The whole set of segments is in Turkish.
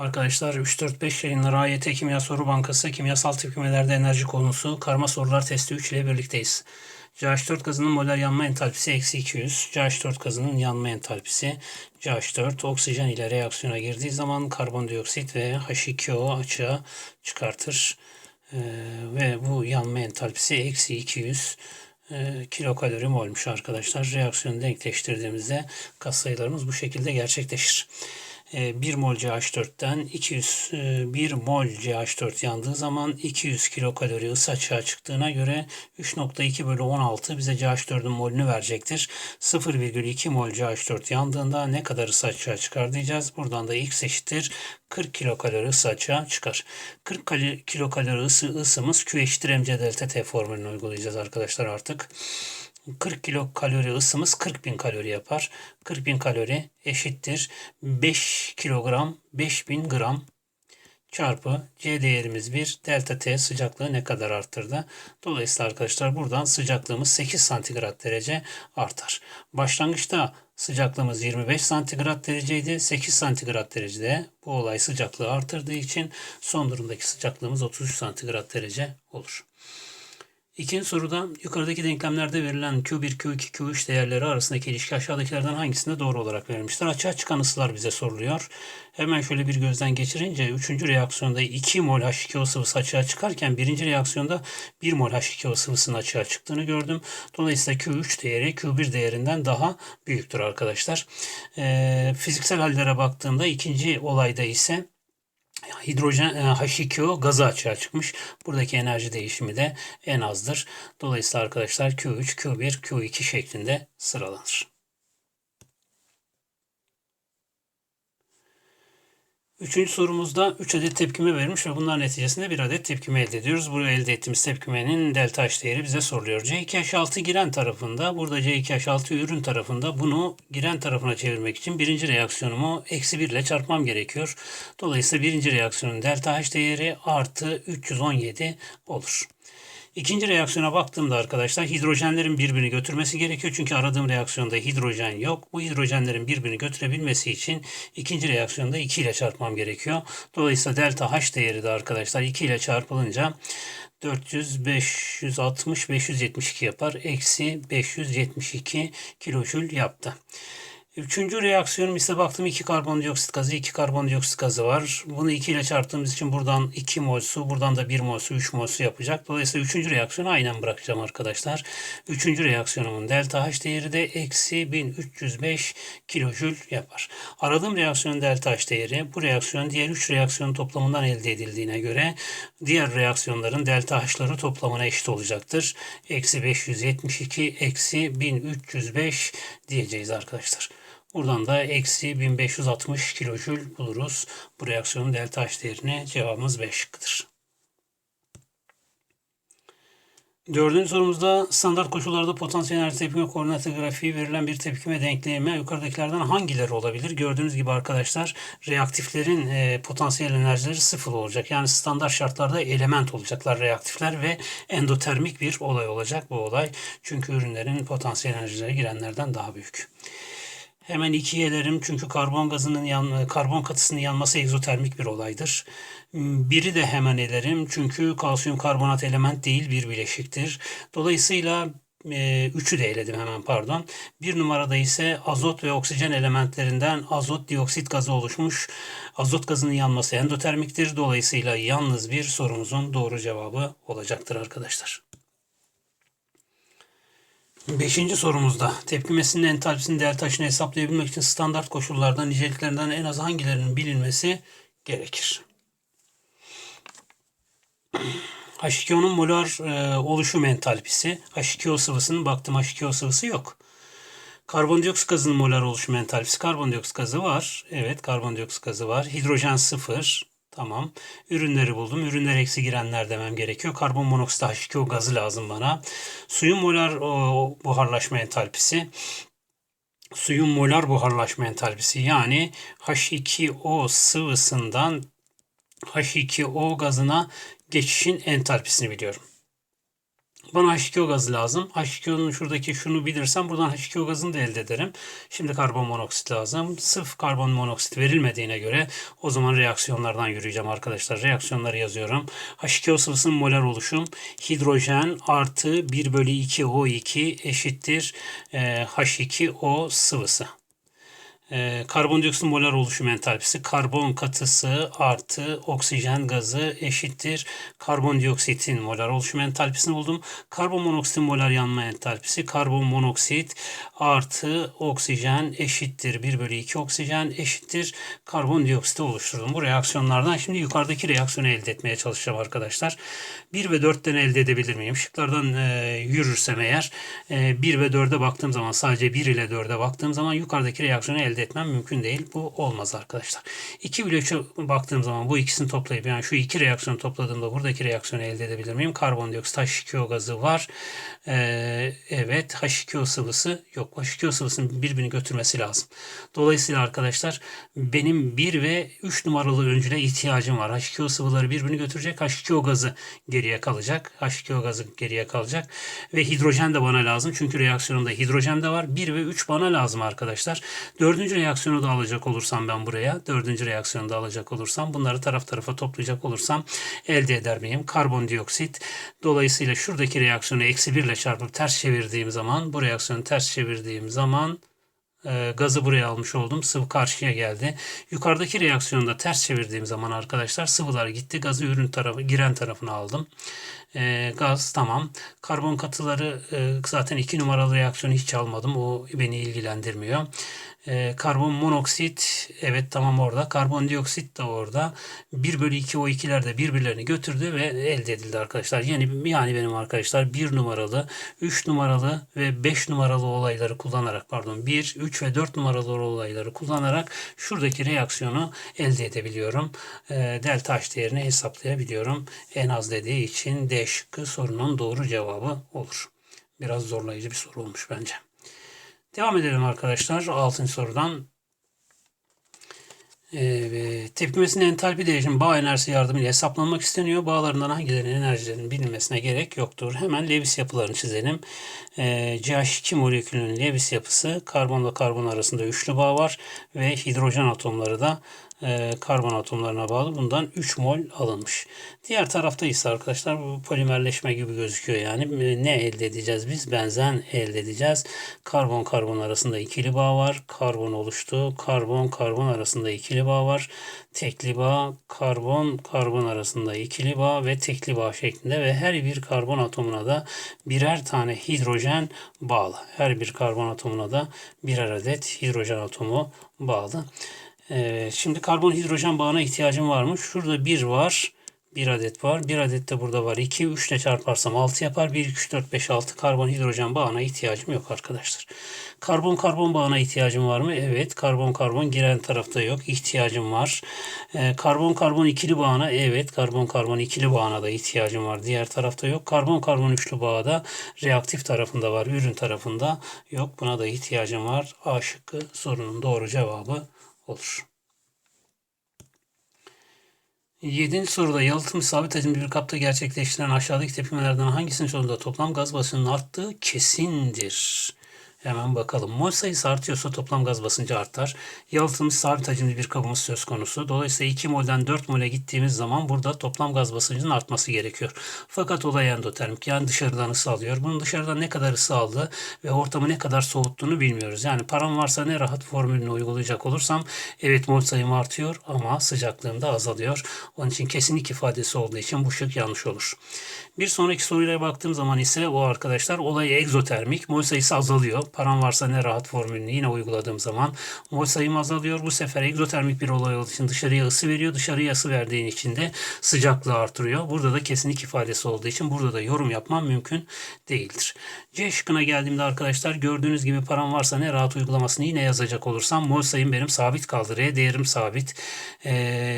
Arkadaşlar 3-4-5 yayınları AYT Kimya Soru Bankası Kimyasal tepkimelerde enerji konusu karma sorular testi 3 ile birlikteyiz. CH4 gazının molar yanma entalpisi eksi 200. CH4 gazının yanma entalpisi CH4 oksijen ile reaksiyona girdiği zaman karbondioksit ve H2O açığa çıkartır. Ee, ve bu yanma entalpisi eksi 200 e, kilokalori molmuş arkadaşlar. Reaksiyonu denkleştirdiğimizde katsayılarımız bu şekilde gerçekleşir. 1 mol CH4'ten 200 1 mol CH4 yandığı zaman 200 kilokalori ısı açığa çıktığına göre 3.2 bölü 16 bize CH4'ün molünü verecektir. 0,2 mol CH4 yandığında ne kadar ısı açığa çıkar diyeceğiz. Buradan da x eşittir 40 kilokalori ısı açığa çıkar. 40 kilokalori ısı ısımız Q eşittir mc delta T formülünü uygulayacağız arkadaşlar artık. 40 kilo kalori ısımız 40 bin kalori yapar. 40 bin kalori eşittir 5 kilogram 5000 gram çarpı C değerimiz 1 delta T sıcaklığı ne kadar arttırdı? Dolayısıyla arkadaşlar buradan sıcaklığımız 8 santigrat derece artar. Başlangıçta sıcaklığımız 25 santigrat dereceydi. 8 santigrat derecede bu olay sıcaklığı arttırdığı için son durumdaki sıcaklığımız 33 santigrat derece olur. İkinci soruda yukarıdaki denklemlerde verilen Q1, Q2, Q3 değerleri arasındaki ilişki aşağıdakilerden hangisinde doğru olarak verilmiştir? Açığa çıkan ısılar bize soruluyor. Hemen şöyle bir gözden geçirince 3. reaksiyonda 2 mol H2O sıvısı açığa çıkarken 1. reaksiyonda 1 mol H2O sıvısının açığa çıktığını gördüm. Dolayısıyla Q3 değeri Q1 değerinden daha büyüktür arkadaşlar. Ee, fiziksel hallere baktığımda ikinci olayda ise hidrojen e, H2O gazı açığa çıkmış. Buradaki enerji değişimi de en azdır. Dolayısıyla arkadaşlar Q3, Q1, Q2 şeklinde sıralanır. Üçüncü sorumuzda 3 adet tepkime verilmiş ve bunlar neticesinde bir adet tepkime elde ediyoruz. Burada elde ettiğimiz tepkimenin delta H değeri bize soruluyor. C2H6 giren tarafında, burada C2H6 ürün tarafında bunu giren tarafına çevirmek için birinci reaksiyonumu eksi 1 ile çarpmam gerekiyor. Dolayısıyla birinci reaksiyonun delta H değeri artı 317 olur. İkinci reaksiyona baktığımda arkadaşlar hidrojenlerin birbirini götürmesi gerekiyor. Çünkü aradığım reaksiyonda hidrojen yok. Bu hidrojenlerin birbirini götürebilmesi için ikinci reaksiyonda 2 ile çarpmam gerekiyor. Dolayısıyla delta H değeri de arkadaşlar 2 ile çarpılınca 400, 560, 572 yapar. Eksi 572 kilojül yaptı. Üçüncü reaksiyonum ise baktım 2 karbondioksit gazı, 2 karbondioksit gazı var. Bunu 2 ile çarptığımız için buradan 2 mol su, buradan da 1 mol su, 3 mol su yapacak. Dolayısıyla üçüncü reaksiyonu aynen bırakacağım arkadaşlar. Üçüncü reaksiyonumun delta H değeri de eksi 1305 kilojül yapar. Aradığım reaksiyonun delta H değeri bu reaksiyon diğer 3 reaksiyonun toplamından elde edildiğine göre diğer reaksiyonların delta H'ları toplamına eşit olacaktır. Eksi 572 eksi 1305 diyeceğiz arkadaşlar. Buradan da eksi 1560 kilojül buluruz. Bu reaksiyonun delta H değerine cevabımız B şıkkıdır. Dördüncü sorumuzda standart koşullarda potansiyel enerji tepkime koordinatı grafiği verilen bir tepkime denklemi yukarıdakilerden hangileri olabilir? Gördüğünüz gibi arkadaşlar reaktiflerin e, potansiyel enerjileri sıfır olacak. Yani standart şartlarda element olacaklar reaktifler ve endotermik bir olay olacak bu olay. Çünkü ürünlerin potansiyel enerjileri girenlerden daha büyük. Hemen ikiye ederim çünkü karbon gazının yan, karbon katısının yanması egzotermik bir olaydır. Biri de hemen ederim çünkü kalsiyum karbonat element değil bir bileşiktir. Dolayısıyla e, üçü de eledim hemen pardon. Bir numarada ise azot ve oksijen elementlerinden azot dioksit gazı oluşmuş. Azot gazının yanması endotermiktir. Dolayısıyla yalnız bir sorumuzun doğru cevabı olacaktır arkadaşlar. Beşinci sorumuzda tepkimesinin entalpisinin değer taşını hesaplayabilmek için standart koşullarda niceliklerinden en az hangilerinin bilinmesi gerekir. H2O'nun molar e, oluşum entalpisi. H2O sıvısının baktım H2O sıvısı yok. Karbondioksit gazının molar oluşum entalpisi. Karbondioksit gazı var. Evet karbondioksit gazı var. Hidrojen sıfır. Tamam. Ürünleri buldum. Ürünler eksi girenler demem gerekiyor. Karbon monoksit H2O gazı lazım bana. Suyun molar o, buharlaşma entalpisi. Suyun molar buharlaşma entalpisi yani H2O sıvısından H2O gazına geçişin entalpisini biliyorum. Bana H2O gazı lazım. H2O'nun şuradaki şunu bilirsem buradan H2O gazını da elde ederim. Şimdi karbon monoksit lazım. Sırf karbon monoksit verilmediğine göre o zaman reaksiyonlardan yürüyeceğim arkadaşlar. Reaksiyonları yazıyorum. H2O sıvısının molar oluşum hidrojen artı 1 bölü 2 O2 eşittir e, H2O sıvısı. Ee, karbondioksit molar oluşum entalpisi karbon katısı artı oksijen gazı eşittir karbondioksitin molar oluşum entalpisini buldum. Karbon monoksitin molar yanma entalpisi karbon monoksit artı oksijen eşittir 1 bölü 2 oksijen eşittir karbondioksiti oluşturdum. Bu reaksiyonlardan şimdi yukarıdaki reaksiyonu elde etmeye çalışacağım arkadaşlar. 1 ve 4'ten elde edebilir miyim? Şıklardan e, yürürsem eğer e, 1 ve 4'e baktığım zaman sadece 1 ile 4'e baktığım zaman yukarıdaki reaksiyonu elde etmem mümkün değil. Bu olmaz arkadaşlar. 2 bölü 3'e baktığım zaman bu ikisini toplayıp yani şu iki reaksiyonu topladığımda buradaki reaksiyonu elde edebilir miyim? Karbondioksit H2O gazı var. Ee, evet H2O sıvısı yok. H2O sıvısının birbirini götürmesi lazım. Dolayısıyla arkadaşlar benim 1 ve 3 numaralı öncüle ihtiyacım var. H2O sıvıları birbirini götürecek. H2O gazı geriye kalacak. H2O gazı geriye kalacak. Ve hidrojen de bana lazım. Çünkü reaksiyonumda hidrojen de var. 1 ve 3 bana lazım arkadaşlar. Dördüncü reaksiyonu da alacak olursam ben buraya. Dördüncü reaksiyonu da alacak olursam bunları taraf tarafa toplayacak olursam elde eder miyim? Karbondioksit. Dolayısıyla şuradaki reaksiyonu eksi 1 ile çarpıp ters çevirdiğim zaman bu reaksiyonu ters çevirdiğim zaman e, gazı buraya almış oldum. Sıvı karşıya geldi. Yukarıdaki reaksiyonda ters çevirdiğim zaman arkadaşlar sıvılar gitti. Gazı ürün tarafı, giren tarafına aldım. E, gaz tamam. Karbon katıları e, zaten iki numaralı reaksiyonu hiç almadım. O beni ilgilendirmiyor. E, karbon monoksit evet tamam orada. Karbondioksit de orada. 1 bölü 2 o ikiler de birbirlerini götürdü ve elde edildi arkadaşlar. Yani, yani benim arkadaşlar 1 numaralı, 3 numaralı ve 5 numaralı olayları kullanarak pardon 1, 3 ve 4 numaralı olayları kullanarak şuradaki reaksiyonu elde edebiliyorum. E, delta H değerini hesaplayabiliyorum. En az dediği için D şıkkı sorunun doğru cevabı olur. Biraz zorlayıcı bir soru olmuş bence. Devam edelim arkadaşlar. 6. sorudan. Evet, tepkimesinin entalpi değişimi bağ enerjisi yardımıyla hesaplanmak isteniyor. Bağlarından hangilerinin enerjilerinin bilinmesine gerek yoktur. Hemen Lewis yapılarını çizelim. Ee, CH2 molekülünün Lewis yapısı karbonla karbon arasında üçlü bağ var ve hidrojen atomları da e, karbon atomlarına bağlı. Bundan 3 mol alınmış. Diğer tarafta ise arkadaşlar bu polimerleşme gibi gözüküyor yani. E, ne elde edeceğiz biz? Benzen elde edeceğiz. Karbon karbon arasında ikili bağ var. Karbon oluştu. Karbon karbon arasında ikili bağ var. Tekli bağ, karbon karbon arasında ikili bağ ve tekli bağ şeklinde ve her bir karbon atomuna da birer tane hidrojen bağlı. Her bir karbon atomuna da birer adet hidrojen atomu bağlı. Ee, şimdi karbon hidrojen bağına ihtiyacım var mı? Şurada bir var. Bir adet var. Bir adet de burada var. 2, 3 ile çarparsam 6 yapar. 1, 2, 3, 4, 5, 6 karbon hidrojen bağına ihtiyacım yok arkadaşlar. Karbon karbon bağına ihtiyacım var mı? Evet. Karbon karbon giren tarafta yok. İhtiyacım var. Ee, karbon karbon ikili bağına evet. Karbon karbon ikili bağına da ihtiyacım var. Diğer tarafta yok. Karbon karbon üçlü bağda reaktif tarafında var. Ürün tarafında yok. Buna da ihtiyacım var. A şıkkı sorunun doğru cevabı olur. Yedinci soruda yalıtım sabit hacimli bir kapta gerçekleştirilen aşağıdaki tepkimelerden hangisinin sonunda toplam gaz basıncının arttığı kesindir. Hemen bakalım. Mol sayısı artıyorsa toplam gaz basıncı artar. Yalıtılmış sabit hacimli bir kabımız söz konusu. Dolayısıyla 2 molden 4 mole gittiğimiz zaman burada toplam gaz basıncının artması gerekiyor. Fakat olay endotermik yani dışarıdan ısı alıyor. Bunun dışarıdan ne kadar ısı aldığı ve ortamı ne kadar soğuttuğunu bilmiyoruz. Yani param varsa ne rahat formülünü uygulayacak olursam evet mol sayım artıyor ama sıcaklığım da azalıyor. Onun için kesinlik ifadesi olduğu için bu şık yanlış olur. Bir sonraki soruyla baktığım zaman ise o arkadaşlar olay egzotermik. Mol sayısı azalıyor. Param varsa ne rahat formülünü yine uyguladığım zaman mol sayım azalıyor. Bu sefer egzotermik bir olay olduğu için dışarıya ısı veriyor. Dışarıya ısı verdiğin için de sıcaklığı artırıyor. Burada da kesinlik ifadesi olduğu için burada da yorum yapmam mümkün değildir. C şıkkına geldiğimde arkadaşlar gördüğünüz gibi param varsa ne rahat uygulamasını yine yazacak olursam mol sayım benim sabit kaldı. R değerim sabit. E,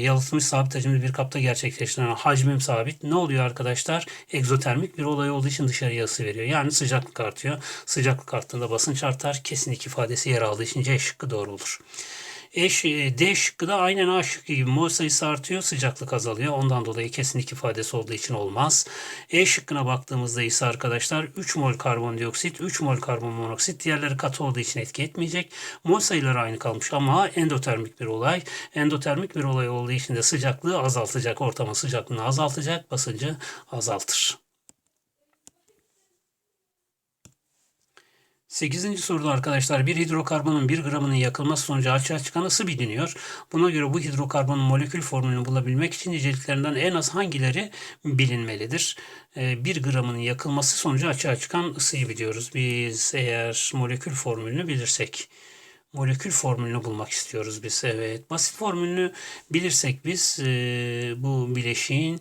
yalıtılmış sabit hacimli bir kapta gerçekleştirilen hacmim sabit. Ne oluyor arkadaşlar? Egzotermik bir olay olduğu için dışarıya ısı veriyor. Yani sıcaklık artıyor. Sıcaklık arttığında basınç artar. Kesinlik ifadesi yer aldığı için C şıkkı doğru olur. E, şı- D şıkkı da aynen A şıkkı gibi mol sayısı artıyor, sıcaklık azalıyor. Ondan dolayı kesinlik ifadesi olduğu için olmaz. E şıkkına baktığımızda ise arkadaşlar 3 mol karbondioksit, 3 mol karbon monoksit. Diğerleri katı olduğu için etki etmeyecek. Mol sayıları aynı kalmış ama endotermik bir olay. Endotermik bir olay olduğu için de sıcaklığı azaltacak. Ortamın sıcaklığını azaltacak, basıncı azaltır. 8. soruda arkadaşlar bir hidrokarbonun 1 gramının yakılması sonucu açığa çıkan ısı biliniyor. Buna göre bu hidrokarbonun molekül formülünü bulabilmek için niceliklerinden en az hangileri bilinmelidir? 1 gramının yakılması sonucu açığa çıkan ısıyı biliyoruz. Biz eğer molekül formülünü bilirsek molekül formülünü bulmak istiyoruz biz. Evet. Basit formülünü bilirsek biz e, bu bileşiğin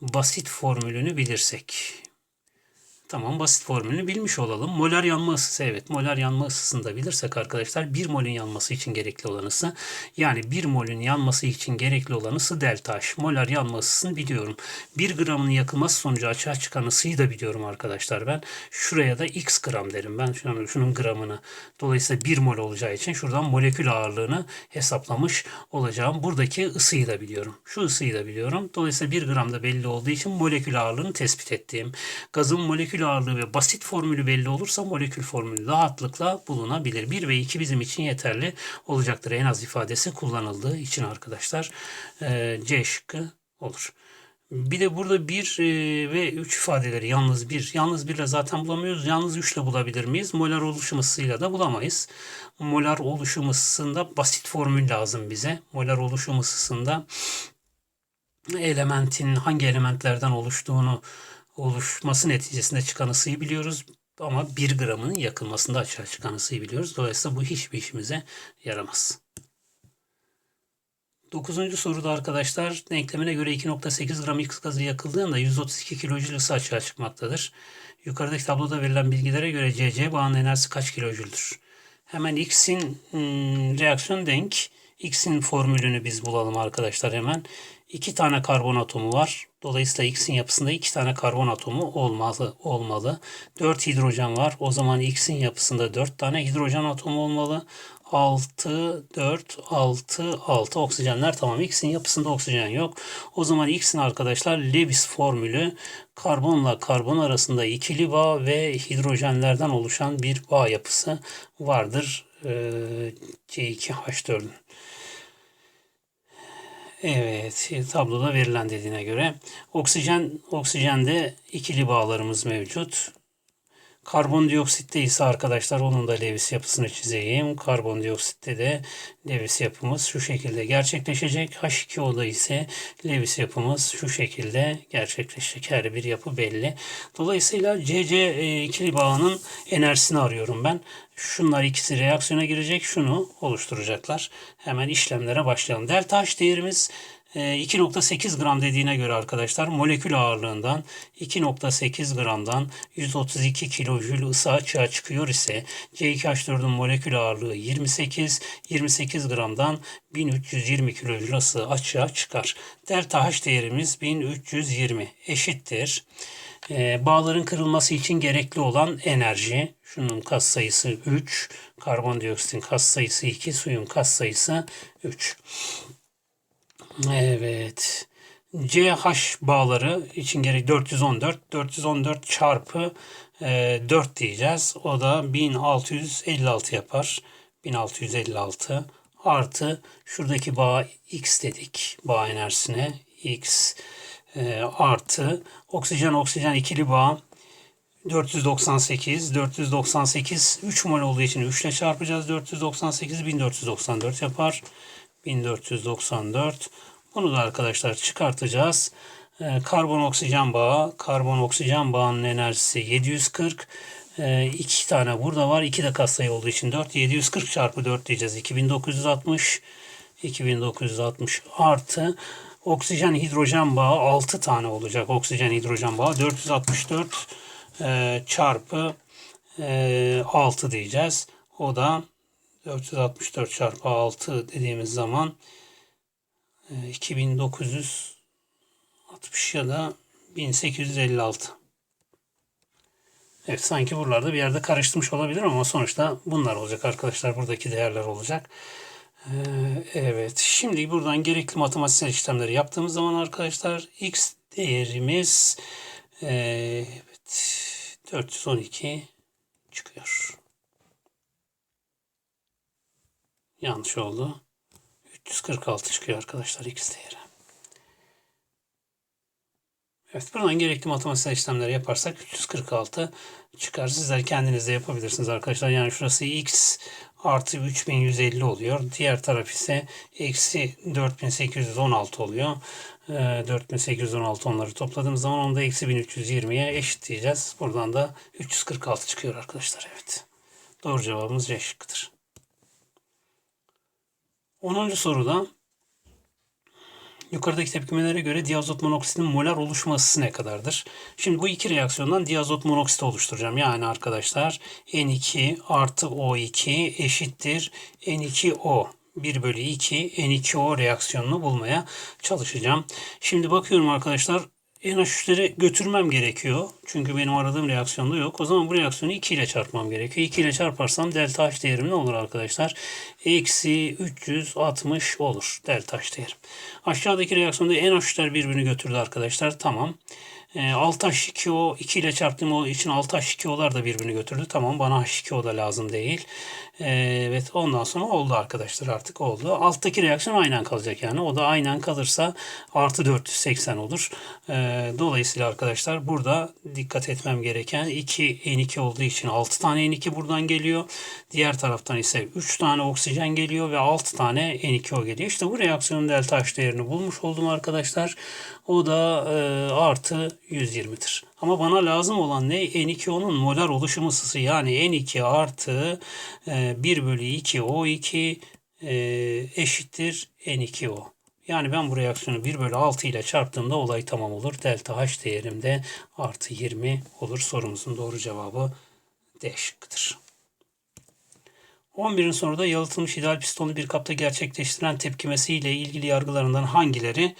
basit formülünü bilirsek Tamam basit formülünü bilmiş olalım. Molar yanma ısısı evet. Molar yanma ısısını da bilirsek arkadaşlar 1 molün yanması için gerekli olan ısı yani 1 molün yanması için gerekli olan ısı delta H. Molar yanma ısısını biliyorum. 1 gramın yakılması sonucu açığa çıkan ısıyı da biliyorum arkadaşlar ben. Şuraya da x gram derim ben şunun, şunun gramını. Dolayısıyla 1 mol olacağı için şuradan molekül ağırlığını hesaplamış olacağım. Buradaki ısıyı da biliyorum. Şu ısıyı da biliyorum. Dolayısıyla 1 gram da belli olduğu için molekül ağırlığını tespit ettiğim. Gazın molekül ağırlığı ve basit formülü belli olursa molekül formülü rahatlıkla bulunabilir. 1 ve 2 bizim için yeterli olacaktır. En az ifadesi kullanıldığı için arkadaşlar Ee, C şıkkı olur. Bir de burada 1 ve 3 ifadeleri yalnız 1. Yalnız 1 ile zaten bulamıyoruz. Yalnız 3 ile bulabilir miyiz? Molar oluşum ısısıyla da bulamayız. Molar oluşum ısısında basit formül lazım bize. Molar oluşum ısısında elementin hangi elementlerden oluştuğunu oluşması neticesinde çıkan ısıyı biliyoruz. Ama 1 gramının yakılmasında açığa çıkan ısıyı biliyoruz. Dolayısıyla bu hiçbir işimize yaramaz. Dokuzuncu soruda arkadaşlar denklemine göre 2.8 gram X gazı yakıldığında 132 kilojül ısı açığa çıkmaktadır. Yukarıdaki tabloda verilen bilgilere göre CC bağının enerjisi kaç kilojüldür? Hemen X'in hmm, reaksiyon denk. X'in formülünü biz bulalım arkadaşlar hemen. İki tane karbon atomu var. Dolayısıyla X'in yapısında iki tane karbon atomu olmalı. olmalı. 4 hidrojen var. O zaman X'in yapısında 4 tane hidrojen atomu olmalı. 6, 4, 6, 6 oksijenler tamam. X'in yapısında oksijen yok. O zaman X'in arkadaşlar Lewis formülü karbonla karbon arasında ikili bağ ve hidrojenlerden oluşan bir bağ yapısı vardır. Ee, C2H4'ün. Evet, tabloda verilen dediğine göre oksijen oksijende ikili bağlarımız mevcut. Karbondioksitte ise arkadaşlar onun da Lewis yapısını çizeyim. Karbondioksitte de Lewis yapımız şu şekilde gerçekleşecek. H2O'da ise Lewis yapımız şu şekilde gerçekleşecek. Her bir yapı belli. Dolayısıyla CC e, ikili bağının enerjisini arıyorum ben. Şunlar ikisi reaksiyona girecek. Şunu oluşturacaklar. Hemen işlemlere başlayalım. Delta H değerimiz 2.8 gram dediğine göre arkadaşlar molekül ağırlığından 2.8 gramdan 132 kilojül ısı açığa çıkıyor ise C2H4'ün molekül ağırlığı 28, 28 gramdan 1320 kilojül ısı açığa çıkar. Delta H değerimiz 1320 eşittir. Ee, bağların kırılması için gerekli olan enerji, şunun kas sayısı 3, karbondioksitin kas sayısı 2, suyun kas sayısı 3. Evet. CH bağları için gerek 414. 414 çarpı e, 4 diyeceğiz. O da 1656 yapar. 1656 artı şuradaki bağ x dedik. Bağ enerjisine x e, artı oksijen oksijen ikili bağ 498 498 3 mol olduğu için 3 ile çarpacağız. 498 1494 yapar. 1494. Bunu da arkadaşlar çıkartacağız. Ee, karbon oksijen bağı. Karbon oksijen bağının enerjisi 740. Ee, iki tane burada var. İki de katsayı olduğu için 4. 740 çarpı 4 diyeceğiz. 2960. 2960 artı oksijen hidrojen bağı 6 tane olacak. Oksijen hidrojen bağı 464 e, çarpı e, 6 diyeceğiz. O da 464 çarpı 6 dediğimiz zaman 2960 ya da 1856. Evet sanki buralarda bir yerde karıştırmış olabilir ama sonuçta bunlar olacak arkadaşlar. Buradaki değerler olacak. Ee, evet. Şimdi buradan gerekli matematiksel işlemleri yaptığımız zaman arkadaşlar x değerimiz ee, evet 412 çıkıyor. Yanlış oldu. 346 çıkıyor arkadaşlar x değeri. Evet buradan gerekli matematiksel işlemleri yaparsak 346 çıkar. Sizler kendiniz de yapabilirsiniz arkadaşlar. Yani şurası x artı 3150 oluyor. Diğer taraf ise eksi 4816 oluyor. Ee, 4816 onları topladığımız zaman onu da eksi 1320'ye eşitleyeceğiz. Buradan da 346 çıkıyor arkadaşlar. Evet. Doğru cevabımız C şıkkıdır. 10. soruda Yukarıdaki tepkimelere göre diazot monoksitin molar oluşma ısısı ne kadardır? Şimdi bu iki reaksiyondan diazot monoksit oluşturacağım. Yani arkadaşlar N2 artı O2 eşittir N2O. 1 bölü 2 N2O reaksiyonunu bulmaya çalışacağım. Şimdi bakıyorum arkadaşlar NH3'leri götürmem gerekiyor. Çünkü benim aradığım reaksiyonda yok. O zaman bu reaksiyonu 2 ile çarpmam gerekiyor. 2 ile çarparsam delta H değerim ne olur arkadaşlar? Eksi 360 olur delta H değerim. Aşağıdaki reaksiyonda NH3'ler birbirini götürdü arkadaşlar. Tamam. E, 6 H2O 2 ile çarptığım o için 6 H2O'lar da birbirini götürdü. Tamam bana H2O da lazım değil. E, evet ondan sonra oldu arkadaşlar artık oldu. Alttaki reaksiyon aynen kalacak yani. O da aynen kalırsa artı 480 olur. E, dolayısıyla arkadaşlar burada dikkat etmem gereken 2 N2 olduğu için 6 tane N2 buradan geliyor. Diğer taraftan ise 3 tane oksijen geliyor ve 6 tane N2O geliyor. İşte bu reaksiyonun delta H değerini bulmuş oldum arkadaşlar. O da e, artı 120'dir. Ama bana lazım olan ne? N2O'nun molar oluşum ısısı yani N2 artı e, 1 bölü 2 O2 e, eşittir N2O. Yani ben bu reaksiyonu 1 bölü 6 ile çarptığımda olay tamam olur. Delta H değerim de artı 20 olur. Sorumuzun doğru cevabı D şıkkıdır. 11. soruda yalıtılmış ideal pistonlu bir kapta gerçekleştiren tepkimesi ile ilgili yargılarından hangileri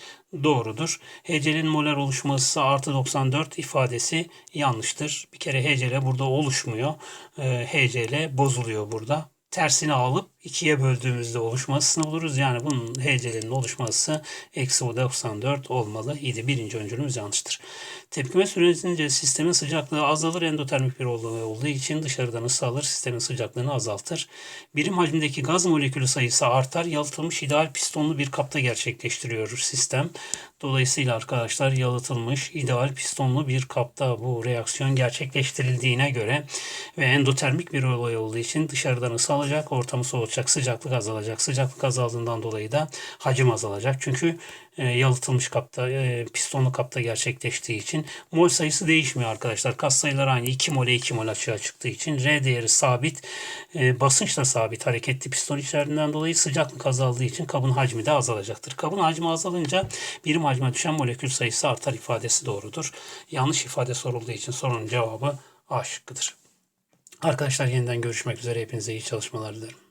doğrudur? HCl'nin molar oluşma ısısı artı 94 ifadesi yanlıştır. Bir kere HCl burada oluşmuyor. Ee, HCl bozuluyor burada. Tersini alıp ikiye böldüğümüzde oluşmasını buluruz. Yani bunun HCl'nin oluşması eksi 94 olmalı idi. Birinci öncülümüz yanlıştır. Tepkime sürecince sistemin sıcaklığı azalır. Endotermik bir olduğu, olduğu için dışarıdan ısı alır. Sistemin sıcaklığını azaltır. Birim hacimdeki gaz molekülü sayısı artar. Yalıtılmış ideal pistonlu bir kapta gerçekleştiriyor sistem. Dolayısıyla arkadaşlar yalıtılmış ideal pistonlu bir kapta bu reaksiyon gerçekleştirildiğine göre ve endotermik bir olay olduğu için dışarıdan ısı alacak, ortamı soğutacak, sıcaklık azalacak. Sıcaklık azaldığından dolayı da hacim azalacak. Çünkü e, yalıtılmış kapta, e, pistonlu kapta gerçekleştiği için mol sayısı değişmiyor arkadaşlar. Kas sayıları aynı 2 mole 2 mol açığa çıktığı için R değeri sabit, e, basınç da sabit hareketli piston içerisinden dolayı sıcaklık azaldığı için kabın hacmi de azalacaktır. Kabın hacmi azalınca birim hacme düşen molekül sayısı artar ifadesi doğrudur. Yanlış ifade sorulduğu için sorunun cevabı A şıkkıdır. Arkadaşlar yeniden görüşmek üzere. Hepinize iyi çalışmalar dilerim.